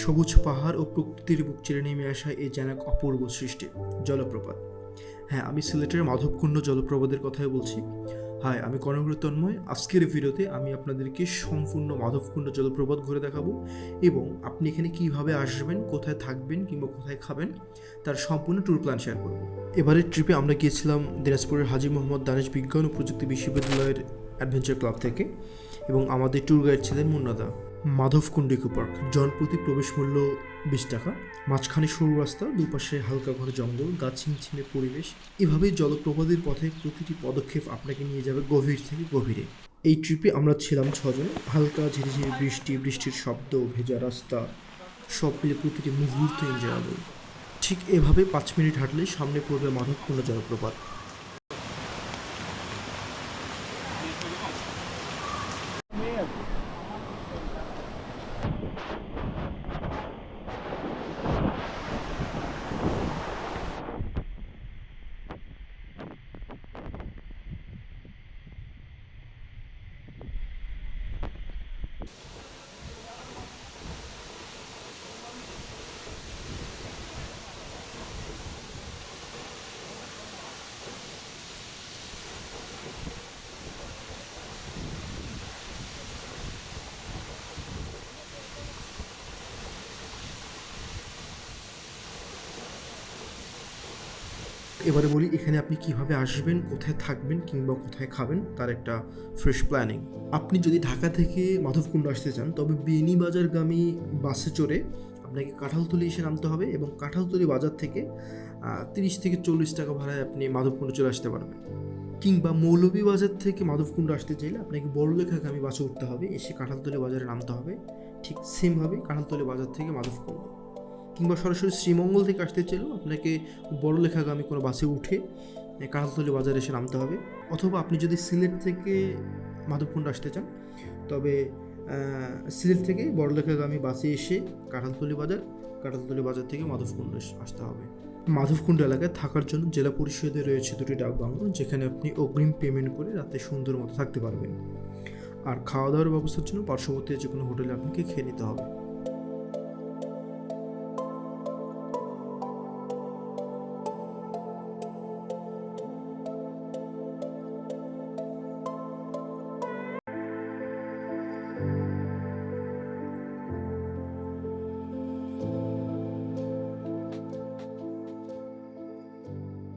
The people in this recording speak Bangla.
সবুজ পাহাড় ও প্রকৃতির বুক চিরে নেমে আসা এই যেন এক অপূর্ব সৃষ্টি, জলপ্রপাত। হ্যাঁ আমি সিলেটের মাধবকুণ্ড জলপ্রপাতের কথাই বলছি। হাই আমি কনকর তন্ময়। আজকের ভিডিওতে আমি আপনাদেরকে সম্পূর্ণ মাধবকুণ্ড জলপ্রপাত ঘুরে দেখাবো এবং আপনি এখানে কীভাবে আসবেন, কোথায় থাকবেন কিংবা কোথায় খাবেন তার সম্পূর্ণ ট্যুর প্ল্যান শেয়ার করব। এবারের ট্রিপে আমরা গিয়েছিলাম দিনাজপুরের হাজি মোহাম্মদ দানেশ বিজ্ঞান ও প্রযুক্তি বিশ্ববিদ্যালয়ের অ্যাডভেঞ্চার ক্লাব থেকে এবং আমাদের ট্যুর গাইড ছিলেন মুন্নাদা। মাধবকুণ্ড ইকো পার্ক জনপ্রতি প্রবেশ মূল্য বিশ টাকা। মাঝখানে সরু রাস্তা দুপাশে হালকা ঘর জঙ্গল গাছ ছিমছিমে পরিবেশ। এভাবেই জলপ্রপাতের পথে প্রতিটি পদক্ষেপ আপনাকে নিয়ে যাবে গভীর থেকে গভীরে। এই ট্রিপে আমরা ছিলাম ছজন। হালকা ঝিরিঝিরি বৃষ্টি, বৃষ্টির শব্দ, ভেজা রাস্তা, সব মিলে প্রতিটি মুহূর্ত এনজয়েবল ঠিক এভাবে পাঁচ মিনিট হাঁটলে সামনে পড়বে মাধবকুণ্ড জলপ্রপাত। এবারে বলি, এখানে আপনি কীভাবে আসবেন, কোথায় থাকবেন কিংবা কোথায় খাবেন, তার একটা ফ্রেশ প্ল্যানিং আপনি যদি ঢাকা থেকে মাধবকুণ্ড আসতে চান, তবে বিয়ানীবাজারগামী বাসে চড়ে আপনাকে কাঁঠালতলি এসে নামতে হবে এবং কাঁঠালতলি বাজার থেকে তিরিশ থেকে চল্লিশ টাকা ভাড়ায় আপনি মাধবকুণ্ড চলে আসতে পারবেন। কিংবা মৌলভীবাজার থেকে মাধবকুণ্ড আসতে চাইলে আপনাকে বড়লেখাগামী বাসে উঠতে হবে, এসে কাঁঠালতলি বাজারে নামতে হবে। ঠিক সেমভাবে কাঁঠালতলি বাজার থেকে মাধবকুণ্ড। কিংবা সরাসরি শ্রীমঙ্গল থেকে আসতে চাইলেও আপনাকে বড় লেখাগামী কোনো বাসে উঠে কাঁঠালতলি বাজারে এসে নামতে হবে। অথবা আপনি যদি সিলেট থেকে মাধবকুণ্ড আসতে চান, তবে সিলেট থেকে বড়লেখাগামী বাসে এসে কাঁঠালতলি বাজার কাঁঠালতলি বাজার থেকে মাধবকুণ্ড আসতে হবে। মাধবকুণ্ড এলাকায় থাকার জন্য জেলা পরিষদে রয়েছে দুটি ডাক বাংলো, যেখানে আপনি অগ্রিম পেমেন্ট করে রাতে সুন্দর মতো থাকতে পারবেন। আর খাওয়া দাওয়ার ব্যবস্থার জন্য পার্শ্ববর্তী যে কোনো হোটেলে আপনাকে খেয়ে নিতে হবে।